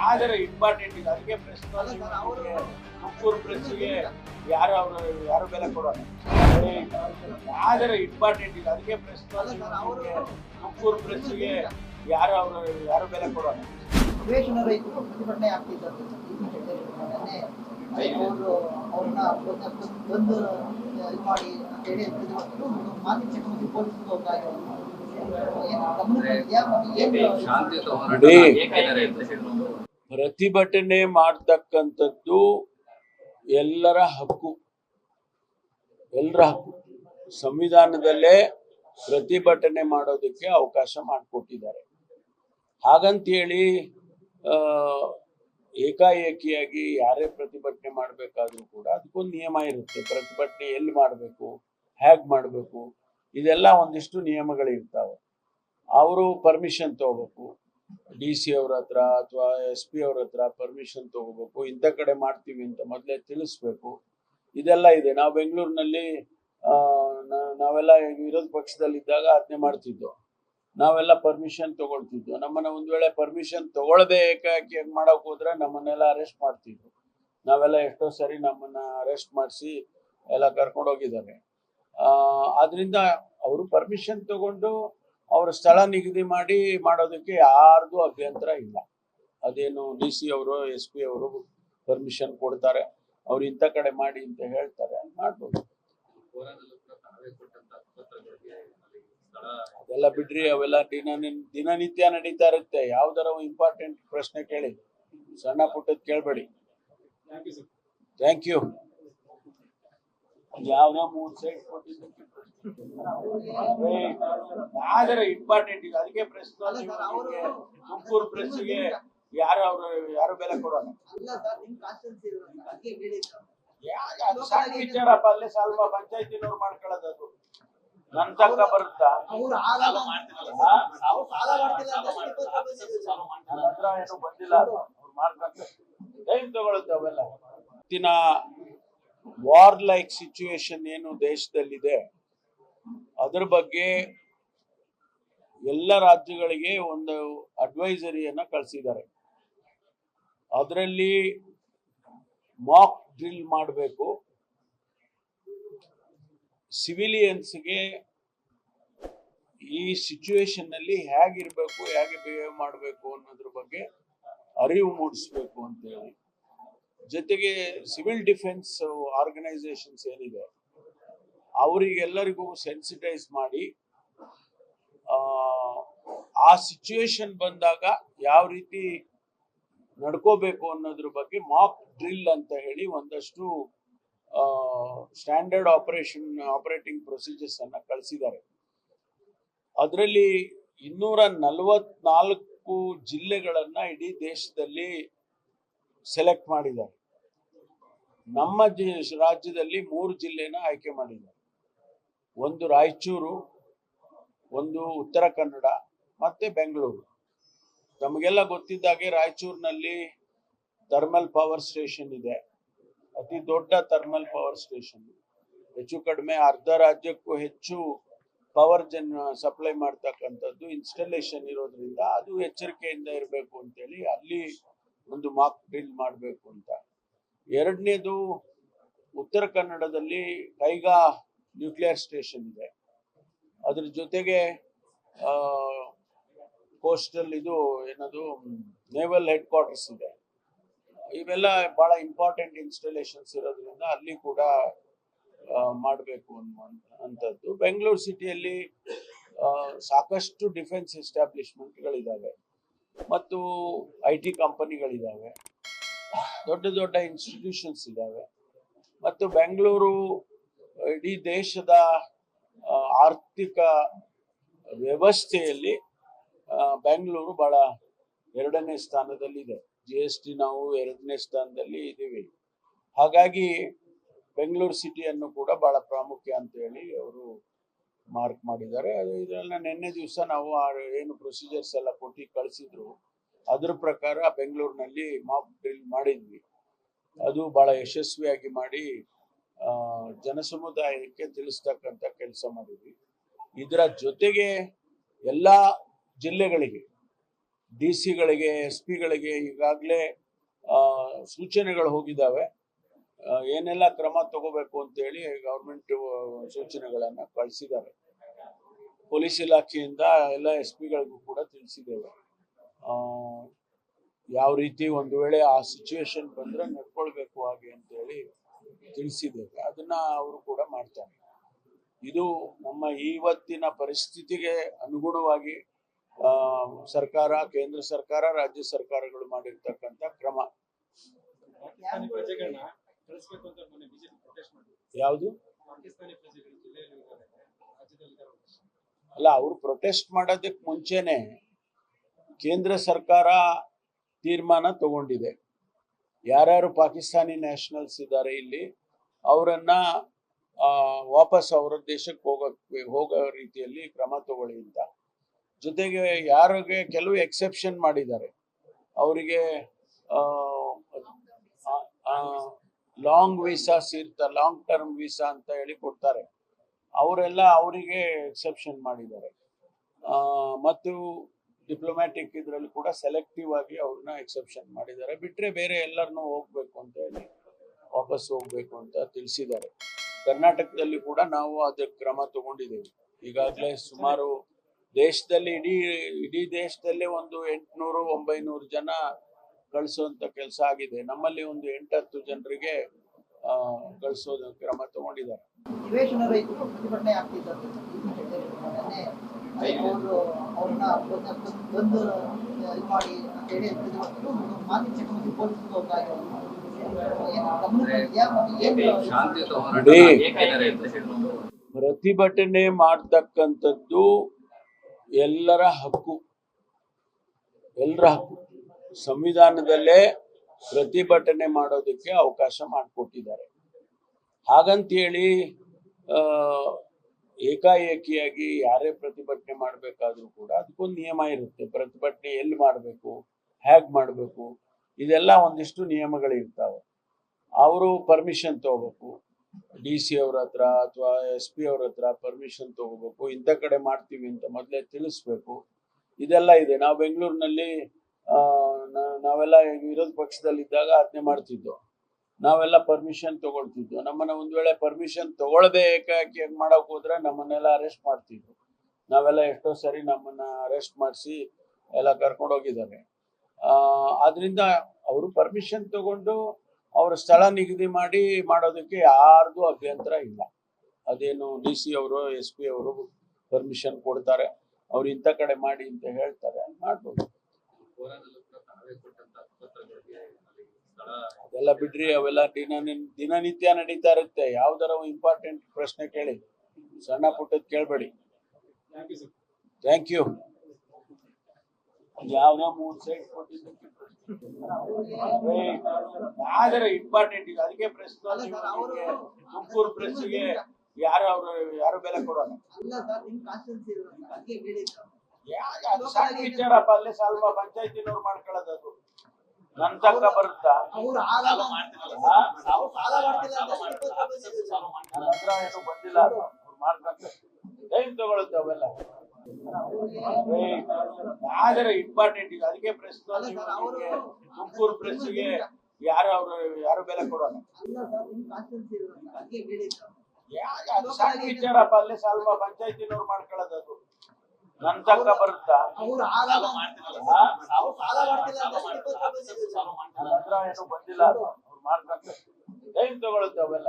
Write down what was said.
ಆದರೆ ಇಂಪಾರ್ಟೆಂಟ್ ಇದೆ ಅದಕ್ಕೆ ಪ್ರೆಸ್ ತುಮಕೂರು ಪ್ರೆಸ್ಗೆ ಯಾರು ಅವರು ಯಾರು ಬೆಲೆ ಕೊಡೋಣ ಆದರೆ ಇಂಪಾರ್ಟೆಂಟ್ ಇದೆ ಅದಕ್ಕೆ ಪ್ರೆಸ್ ತುಮಕೂರು ಪ್ರೆಸ್ಗೆ ಯಾರು ಅವರು ಯಾರು ಬೆಲೆ ಕೊಡೋಣ ಪ್ರವೇಶನ ರೈತರು ಪ್ರತಿಭಟನೆ ಆಗ್ತಿದ್ದಾರೆ ಅವ್ರನ್ನ ಬಂದು ಇದು ಮಾಡಿ ಅಂತೇಳಿ ಮಾತಿನ ಪೊಲೀಸರು ಶಾಂತಿಯುತ ಹೋರಾಟ ಪ್ರತಿಭಟನೆ ಮಾಡ್ತಕ್ಕಂಥದ್ದು ಎಲ್ಲರ ಹಕ್ಕು. ಎಲ್ಲರ ಹಕ್ಕು. ಸಂವಿಧಾನದಲ್ಲೇ ಪ್ರತಿಭಟನೆ ಮಾಡೋದಕ್ಕೆ ಅವಕಾಶ ಮಾಡಿಕೊಟ್ಟಿದ್ದಾರೆ. ಹಾಗಂತೇಳಿ ಹೇಳಿ ಏಕಾಏಕಿಯಾಗಿ ಯಾರೇ ಪ್ರತಿಭಟನೆ ಮಾಡಬೇಕಾದ್ರೂ ಕೂಡ ಅದಕ್ಕೊಂದು ನಿಯಮ ಇರುತ್ತೆ. ಪ್ರತಿಭಟನೆ ಎಲ್ಲಿ ಮಾಡಬೇಕು ಹೇಗೆ ಮಾಡಬೇಕು, ಇದೆಲ್ಲ ಒಂದಿಷ್ಟು ನಿಯಮಗಳಿರ್ತಾವೆ. ಅವರು ಪರ್ಮಿಷನ್ ತಗೋಬೇಕು. ಡಿ ಸಿ ಅವ್ರ ಹತ್ರ ಅಥವಾ ಎಸ್ ಪಿ ಅವ್ರ ಹತ್ರ ಪರ್ಮಿಷನ್ ತಗೋಬೇಕು, ಇಂಥ ಕಡೆ ಮಾಡ್ತೀವಿ ಅಂತ ಮೊದಲೇ ತಿಳಿಸ್ಬೇಕು. ಇದೆಲ್ಲ ಇದೆ. ನಾವು ಬೆಂಗಳೂರಿನಲ್ಲಿ ನಾವೆಲ್ಲ ವಿರೋಧ ಪಕ್ಷದಲ್ಲಿದ್ದಾಗ ಅದನ್ನೇ ಮಾಡ್ತಿದ್ದೋ. ನಾವೆಲ್ಲ ಪರ್ಮಿಷನ್ ತಗೊಳ್ತಿದ್ವು ನಮ್ಮನ್ನ ಒಂದ್ ವೇಳೆ ಪರ್ಮಿಷನ್ ತಗೊಳ್ಳದೆ ಏಕಾಏಕಿ ಹೆಂಗ್ ಮಾಡಕ್ ಹೋದ್ರೆ ನಮ್ಮನ್ನೆಲ್ಲ ಅರೆಸ್ಟ್ ಮಾಡ್ತಿದ್ರು. ನಾವೆಲ್ಲ ಎಷ್ಟೋ ಸರಿ ನಮ್ಮನ್ನ ಅರೆಸ್ಟ್ ಮಾಡಿಸಿ ಎಲ್ಲ ಕರ್ಕೊಂಡು ಹೋಗಿದ್ದಾರೆ ಆದ್ರಿಂದ ಅವರು ಪರ್ಮಿಷನ್ ತಗೊಂಡು ಅವ್ರ ಸ್ಥಳ ನಿಗದಿ ಮಾಡಿ ಮಾಡೋದಕ್ಕೆ ಯಾರ್ದು ಅಭ್ಯಂತರ ಇಲ್ಲ. ಅದೇನು ಡಿ ಸಿ ಅವರು, ಎಸ್ ಪಿ ಅವರು ಪರ್ಮಿಷನ್ ಕೊಡ್ತಾರೆ. ಅವ್ರು ಇಂಥ ಕಡೆ ಮಾಡಿ ಅಂತ ಹೇಳ್ತಾರೆ, ಮಾಡ್ಬೋದು. ಅದೆಲ್ಲ ಬಿಡ್ರಿ, ಅವೆಲ್ಲ ದಿನ ದಿನನಿತ್ಯ ನಡೀತಾ ಇರುತ್ತೆ. ಯಾವ್ದಾರ ಇಂಪಾರ್ಟೆಂಟ್ ಪ್ರಶ್ನೆ ಕೇಳಿ, ಸಣ್ಣ ಪುಟ್ಟದ್ ಕೇಳ್ಬೇಡಿ. ಥ್ಯಾಂಕ್ ಯು ಯಾವ್ದೋ ಮೂರ್ ಸೈಡ್ ಕೊಟ್ಟಿದ್ದಕ್ಕೆ ಆದರೆ ಇಂಪಾರ್ಟೆಂಟ್ ಇದೆ. ಅದಕ್ಕೆ ಪ್ರೆಸ್ ತುಮಕೂರು ಪ್ರೆಸ್ಗೆ ಯಾರು ಅವರು ಯಾರು ಬೆಲೆ ಅದು ಸಣ್ಣ ವಿಚಾರಪ್ಪ ಅಲ್ಲೇ ಸ್ವಲ್ಪ ಪಂಚಾಯತಿನವ್ರು ಮಾಡ್ಕೊಳ್ಳೋದು ಅದು. ನನ್ ತನಕ ಬರುತ್ತಾ? ಏನು ಬಂದಿಲ್ಲ. ಅವ್ರು ಮಾಡ್ಕೊಂತ ಟೈಮ್ ತಗೊಳುತ್ತೆ ಅವೆಲ್ಲ? ಇವತ್ತಿನ ವಾರ್ ಲೈಕ್ ಸಿಚುವೇಶನ್ ಏನು ದೇಶದಲ್ಲಿದೆ, ಅದ್ರ ಬಗ್ಗೆ ಎಲ್ಲ ರಾಜ್ಯಗಳಿಗೆ ಒಂದು ಅಡ್ವೈಸರಿಯನ್ನ ಕಳಿಸಿದ್ದಾರೆ. ಅದರಲ್ಲಿ ಮಾಕ್ ಡ್ರಿಲ್ ಮಾಡಬೇಕು. ಸಿವಿಲಿಯನ್ಸ್ಗೆ ಈ ಸಿಚುವೇಶನ್ನಲ್ಲಿ ನಲ್ಲಿ ಹೇಗಿರ್ಬೇಕು, ಹೇಗೆ ಬಿಹೇವ್ ಮಾಡಬೇಕು ಅನ್ನೋದ್ರ ಬಗ್ಗೆ ಅರಿವು ಮೂಡಿಸ್ಬೇಕು ಅಂತ ಹೇಳಿ ಜೊತೆಗೆ ಸಿವಿಲ್ ಡಿಫೆನ್ಸ್ ಆರ್ಗನೈಸೇಷನ್ಸ್ ಏನಿದೆ ಅವರಿಗೆಲ್ಲರಿಗೂ ಸೆನ್ಸಿಟೈಸ್ ಮಾಡಿ ಆ, ಸಿಚುವೇಶನ್ ಬಂದಾಗ ಯಾವ ರೀತಿ ನಡ್ಕೋಬೇಕು ಅನ್ನೋದ್ರ ಬಗ್ಗೆ ಮಾಕ್ ಡ್ರಿಲ್ ಅಂತ ಹೇಳಿ ಒಂದಷ್ಟು ಸ್ಟ್ಯಾಂಡರ್ಡ್ ಆಪರೇಷನ್ ಆಪರೇಟಿಂಗ್ ಪ್ರೊಸೀಜರ್ಸ್ ಅನ್ನ ಕಳಿಸಿದ್ದಾರೆ. ಅದರಲ್ಲಿ ಇನ್ನೂರ ನಲವತ್ನಾಲ್ಕು ಜಿಲ್ಲೆಗಳನ್ನ ಇಡೀ ದೇಶದಲ್ಲಿ ಸೆಲೆಕ್ಟ್ ಮಾಡಿದ್ದಾರೆ. ನಮ್ಮ ರಾಜ್ಯದಲ್ಲಿ ಮೂರು ಜಿಲ್ಲೆನ ಆಯ್ಕೆ ಮಾಡಿದ್ದಾರೆ. ಒಂದು ರಾಯಚೂರು, ಒಂದು ಉತ್ತರ ಕನ್ನಡ, ಮತ್ತೆ ಬೆಂಗಳೂರು. ನಮಗೆಲ್ಲ ಗೊತ್ತಿದ್ದಾಗೆ ರಾಯಚೂರಿನಲ್ಲಿ ಥರ್ಮಲ್ ಪವರ್ ಸ್ಟೇಷನ್ ಇದೆ. ಅತಿ ದೊಡ್ಡ ಥರ್ಮಲ್ ಪವರ್ ಸ್ಟೇಷನ್. ಹೆಚ್ಚು ಕಡಿಮೆ ಅರ್ಧ ರಾಜ್ಯಕ್ಕೂ ಹೆಚ್ಚು ಪವರ್ ಜನ್, ಸಪ್ಲೈ ಮಾಡ್ತಕ್ಕಂಥದ್ದು ಇನ್ಸ್ಟಾಲೇಷನ್ ಇರೋದ್ರಿಂದ ಅದು ಎಚ್ಚರಿಕೆಯಿಂದ ಇರಬೇಕು ಅಂತೇಳಿ ಅಲ್ಲಿ ಒಂದು ಮಾಕ್ ಡ್ರಿಲ್ ಮಾಡಬೇಕು ಅಂತ. ಎರಡನೇದು ಉತ್ತರ ಕನ್ನಡದಲ್ಲಿ ಕೈಗಾ ನ್ಯೂಕ್ಲಿಯರ್ ಸ್ಟೇಷನ್ ಇದೆ. ಅದ್ರ ಜೊತೆಗೆ ಕೋಸ್ಟಲ್ ಇದು ಏನದು ನೇವಲ್ ಹೆಡ್ ಕ್ವಾರ್ಟರ್ಸ್ ಇದೆ. ಇವೆಲ್ಲ ಬಹಳ ಇಂಪಾರ್ಟೆಂಟ್ ಇನ್ಸ್ಟಾಲೇಷನ್ಸ್ ಇರೋದ್ರಿಂದ ಅಲ್ಲಿ ಕೂಡ ಮಾಡಬೇಕು ಅನ್ನುವಂಥದ್ದು ಬೆಂಗಳೂರು ಸಿಟಿಯಲ್ಲಿ ಸಾಕಷ್ಟು ಡಿಫೆನ್ಸ್ ಎಸ್ಟಾಬ್ಲಿಷ್ಮೆಂಟ್ಗಳಿದ್ದಾವೆ ಮತ್ತು ಐ ಟಿ ಕಂಪನಿಗಳಿದ್ದಾವೆ. ದೊಡ್ಡ ದೊಡ್ಡ ಇನ್ಸ್ಟಿಟ್ಯೂಷನ್ಸ್ ಇದ್ದಾವೆ. ಮತ್ತು ಬೆಂಗಳೂರು ಇಡೀ ದೇಶದ ಆರ್ಥಿಕ ವ್ಯವಸ್ಥೆಯಲ್ಲಿ ಬೆಂಗಳೂರು ಬಹಳ ಎರಡನೇ ಸ್ಥಾನದಲ್ಲಿದೆ. ಜಿ ಎಸ್ ಟಿ ನಾವು ಎರಡನೇ ಸ್ಥಾನದಲ್ಲಿ ಇದ್ದೀವಿ. ಹಾಗಾಗಿ ಬೆಂಗಳೂರು ಸಿಟಿಯನ್ನು ಕೂಡ ಬಹಳ ಪ್ರಾಮುಖ್ಯ ಅಂತ ಹೇಳಿ ಅವರು ಮಾರ್ಕ್ ಮಾಡಿದ್ದಾರೆ. ಅದು ಇದೆಲ್ಲ ನಿನ್ನೆ ದಿವಸ ನಾವು ಏನು ಪ್ರೊಸೀಜರ್ಸ್ ಎಲ್ಲ ಕೊಟ್ಟು ಕಳಿಸಿದ್ರು. ಅದ್ರ ಪ್ರಕಾರ ಬೆಂಗಳೂರಿನಲ್ಲಿ ಮಾಕ್ ಡ್ರಿಲ್ ಮಾಡಿದ್ವಿ. ಅದು ಬಹಳ ಯಶಸ್ವಿಯಾಗಿ ಮಾಡಿ ಜನಸಮುದಾಯಕ್ಕೆ ತಿಳಿಸ್ತಕ್ಕಂಥ ಕೆಲಸ ಮಾಡಿದ್ವಿ. ಇದರ ಜೊತೆಗೆ ಎಲ್ಲ ಜಿಲ್ಲೆಗಳಿಗೆ ಡಿ ಸಿಗಳಿಗೆ ಎಸ್ ಪಿಗಳಿಗೆ ಈಗಾಗಲೇ ಸೂಚನೆಗಳು ಹೋಗಿದ್ದಾವೆ. ಏನೆಲ್ಲ ಕ್ರಮ ತಗೋಬೇಕು ಅಂತ ಹೇಳಿ ಗೌರ್ಮೆಂಟ್ ಸೂಚನೆಗಳನ್ನ ಕಳಿಸಿದ್ದಾರೆ ಪೊಲೀಸ್ ಇಲಾಖೆಯಿಂದ ಎಲ್ಲ ಎಸ್ ಪಿಗಳಿಗೂ ಕೂಡ ತಿಳಿಸಿದ್ದೇವೆ. ಯಾವ ರೀತಿ ಒಂದು ವೇಳೆ ಆ ಸಿಚುವೇಶನ್ ಬಂದ್ರೆ ನಡ್ಕೊಳ್ಬೇಕು ಹಾಗೆ ಅಂತ ಹೇಳಿ ತಿಳಿಸಿದ್ದೇವೆ. ಅದನ್ನ ಅವರು ಕೂಡ ಮಾಡ್ತಾರೆ. ಇದು ನಮ್ಮ ಇವತ್ತಿನ ಪರಿಸ್ಥಿತಿಗೆ ಅನುಗುಣವಾಗಿ ಸರ್ಕಾರ, ಕೇಂದ್ರ ಸರ್ಕಾರ, ರಾಜ್ಯ ಸರ್ಕಾರಗಳು ಮಾಡಿರ್ತಕ್ಕಂಥ ಕ್ರಮ. ಯಾವುದು? ಅಲ್ಲ ಅವರು ಪ್ರೊಟೆಸ್ಟ್ ಮಾಡೋದಕ್ಕೆ ಮುಂಚೆನೆ ಕೇಂದ್ರ ಸರ್ಕಾರ ತೀರ್ಮಾನ ತಗೊಂಡಿದೆ. ಯಾರ್ಯಾರು ಪಾಕಿಸ್ತಾನಿ ನ್ಯಾಷನಲ್ಸ್ ಇದ್ದಾರೆ ಇಲ್ಲಿ ಅವರನ್ನ ಆ, ವಾಪಸ್ ಅವರ ದೇಶಕ್ಕೆ ಹೋಗಕ್ಕೆ ಹೋಗೋ ರೀತಿಯಲ್ಲಿ ಕ್ರಮ ತಗೊಳ್ಳಿ ಅಂತ. ಜೊತೆಗೆ ಯಾರಿಗೆ ಕೆಲವು ಎಕ್ಸೆಪ್ಷನ್ ಮಾಡಿದ್ದಾರೆ. ಅವರಿಗೆ ಲಾಂಗ್ ವೀಸಾಸ್ ಇರ್ತ ಲಾಂಗ್ ಟರ್ಮ್ ವೀಸಾ ಅಂತ ಹೇಳಿ ಕೊಡ್ತಾರೆ. ಅವರೆಲ್ಲ ಅವರಿಗೆ ಎಕ್ಸೆಪ್ಷನ್ ಮಾಡಿದ್ದಾರೆ. ಮತ್ತು ಡಿಪ್ಲೊಮ್ಯಾಟಿಕ್ ಇದರಲ್ಲಿ ಕೂಡ ಸೆಲೆಕ್ಟಿವ್ ಆಗಿ ಅವ್ರನ್ನ ಎಕ್ಸೆಪ್ಷನ್ ಮಾಡಿದ್ದಾರೆ. ಬಿಟ್ರೆ ಬೇರೆ ಎಲ್ಲರನ್ನೂ ಹೋಗ್ಬೇಕು ಅಂತ ಹೇಳಿ ವಾಪಸ್ ಹೋಗ್ಬೇಕು ಅಂತ ತಿಳಿಸಿದ್ದಾರೆ. ಕರ್ನಾಟಕದಲ್ಲಿ ಕೂಡ ನಾವು ಅದಕ್ಕೆ ಕ್ರಮ ತಗೊಂಡಿದ್ದೇವೆ. ಈಗಾಗಲೇ ಸುಮಾರು ದೇಶದಲ್ಲಿ ಇಡೀ ಇಡೀ ದೇಶದಲ್ಲೇ ಒಂದು ಎಂಟುನೂರು, ಒಂಬೈನೂರು ಜನ ಕಳಿಸುವಂತ ಕೆಲಸ ಆಗಿದೆ. ನಮ್ಮಲ್ಲಿ ಒಂದು ಎಂಟತ್ತು ಜನರಿಗೆ ಆ, ಕಳಿಸೋದು ಕ್ರಮ ತಗೊಂಡಿದ್ದಾರೆ. ಪ್ರತಿಭಟನೆ ಮಾಡ್ತಕ್ಕಂಥದ್ದು ಎಲ್ಲರ ಹಕ್ಕು. ಎಲ್ಲರ ಹಕ್ಕು. ಸಂವಿಧಾನದಲ್ಲೇ ಪ್ರತಿಭಟನೆ ಮಾಡೋದಕ್ಕೆ ಅವಕಾಶ ಮಾಡಿಕೊಟ್ಟಿದ್ದಾರೆ. ಹಾಗಂತೇಳಿ ಏಕಾಏಕಿಯಾಗಿ ಯಾರೇ ಪ್ರತಿಭಟನೆ ಮಾಡಬೇಕಾದ್ರೂ ಕೂಡ ಅದಕ್ಕೊಂದು ನಿಯಮ ಇರುತ್ತೆ. ಪ್ರತಿಭಟನೆ ಎಲ್ಲಿ ಮಾಡಬೇಕು ಹ್ಯಾಗ್ ಮಾಡಬೇಕು, ಇದೆಲ್ಲ ಒಂದಿಷ್ಟು ನಿಯಮಗಳಿರ್ತಾವೆ ಅವರು ಪರ್ಮಿಷನ್ ತಗೋಬೇಕು. ಡಿ ಸಿ ಅವ್ರ ಹತ್ರ ಅಥವಾ ಎಸ್ ಪಿ ಅವ್ರ ಹತ್ರ ಪರ್ಮಿಷನ್ ತಗೋಬೇಕು. ಇಂಥ ಕಡೆ ಮಾಡ್ತೀವಿ ಅಂತ ಮೊದಲೇ ತಿಳಿಸ್ಬೇಕು. ಇದೆಲ್ಲ ಇದೆ. ನಾವು ಬೆಂಗಳೂರಿನಲ್ಲಿ ನಾವೆಲ್ಲ ವಿರೋಧ ಪಕ್ಷದಲ್ಲಿದ್ದಾಗ ಅದನ್ನೇ ಮಾಡ್ತಿದ್ದೋ? ನಾವೆಲ್ಲ ಪರ್ಮಿಷನ್ ತಗೊಳ್ತಿದ್ವು ನಮ್ಮನ್ನ ಒಂದ್ ವೇಳೆ ಪರ್ಮಿಷನ್ ತಗೊಳ್ಳದೆ ಏಕಾಏಕಿ ಮಾಡಕ್ ಹೋದ್ರೆ ನಮ್ಮನ್ನೆಲ್ಲ ಅರೆಸ್ಟ್ ಮಾಡ್ತಿದ್ರು. ನಾವೆಲ್ಲ ಎಷ್ಟೋ ಸರಿ ನಮ್ಮನ್ನ ಅರೆಸ್ಟ್ ಮಾಡಿಸಿ ಎಲ್ಲ ಕರ್ಕೊಂಡು ಹೋಗಿದ್ದಾರೆ. ಆ, ಆದ್ರಿಂದ ಅವರು ಪರ್ಮಿಷನ್ ತಗೊಂಡು ಅವ್ರ ಸ್ಥಳ ನಿಗದಿ ಮಾಡಿ ಮಾಡೋದಕ್ಕೆ ಯಾರ್ದು ಅಭ್ಯಂತರ ಇಲ್ಲ. ಅದೇನು ಡಿ ಸಿ ಅವರು, ಎಸ್ ಪಿ ಅವರು ಪರ್ಮಿಷನ್ ಕೊಡ್ತಾರೆ. ಅವ್ರು ಇಂಥ ಕಡೆ ಮಾಡಿ ಅಂತ ಹೇಳ್ತಾರೆ, ಮಾಡ್ಬೋದು. ಅದೆಲ್ಲ ಬಿಡ್ರಿ ಅವೆಲ್ಲ ದಿನ ದಿನನಿತ್ಯ ನಡೀತಾ ಇರುತ್ತೆ. ಯಾವ್ದಾರ ಇಂಪಾರ್ಟೆಂಟ್ ಪ್ರಶ್ನೆ ಕೇಳಿ ಸಣ್ಣ ಪುಟ್ಟದ್ ಕೇಳ್ಬೇಡಿ. ಥ್ಯಾಂಕ್ ಯು ಯಾವ್ದೋ ಮೂರ್ ಸೈಡ್ ಯಾವ್ದಾರ ಇಂಪಾರ್ಟೆಂಟ್ ಇದೆ. ಅದಕ್ಕೆ ಪ್ರೆಸ್ ತುಮಕೂರು ಪ್ರೆಸ್ಗೆ ಯಾರು ಅವ್ರು ಯಾರು ಬೆಲೆ ಕೊಡೋಲ್ಲ ಸಣ್ಣ ವಿಚಾರಪ್ಪ ಅಲ್ಲೇ ಸ್ವಲ್ಪ ಪಂಚಾಯತಿನವ್ರು ಮಾಡ್ಕೊಳ್ಳೋದದು ಅದು. ನನ್ ತಕ್ಕ ಬರುತ್ತಾ. ಹತ್ರ ಏನು ಬಂದಿಲ್ಲ ಅವ್ರು ಮಾಡ್ಕೊಂತಾರೆ ಟೈಮ್ ತಗೊಳುತ್ತೆ ಅವೆಲ್ಲ? ಯಾವ್ದಾರ ಇಂಪಾರ್ಟೆಂಟ್ ಇದೆ. ಅದಕ್ಕೆ ಪ್ರೆಸ್ ತುಮಕೂರು ಪ್ರೆಸ್ಗೆ ಯಾರು ಅವರು ಯಾರು ಬೆಲೆ ಕೊಡೋಲ್ಲ ಸಣ್ಣ ವಿಚಾರಪ್ಪ ಅಲ್ಲೇ ಸ್ವಲ್ಪ ಪಂಚಾಯತಿನವ್ರು ಮಾಡ್ಕೊಳ್ಳೋದು ಅದು. ನಂತಕ ತನಕ ಬರುತ್ತಾ? ಅವ್ರು ಆಗಾಗ ಅವ್ರು ಸಾಲ ಮಾಡ್ತಿಲ್ಲ ಹತ್ರ ಏನು ಬಂದಿಲ್ಲ ಅವ್ರು ಮಾಡ್ತಾರೆ. ಟೈಮ್ ತಗೊಳುತ್ತೆ ಅವೆಲ್ಲ?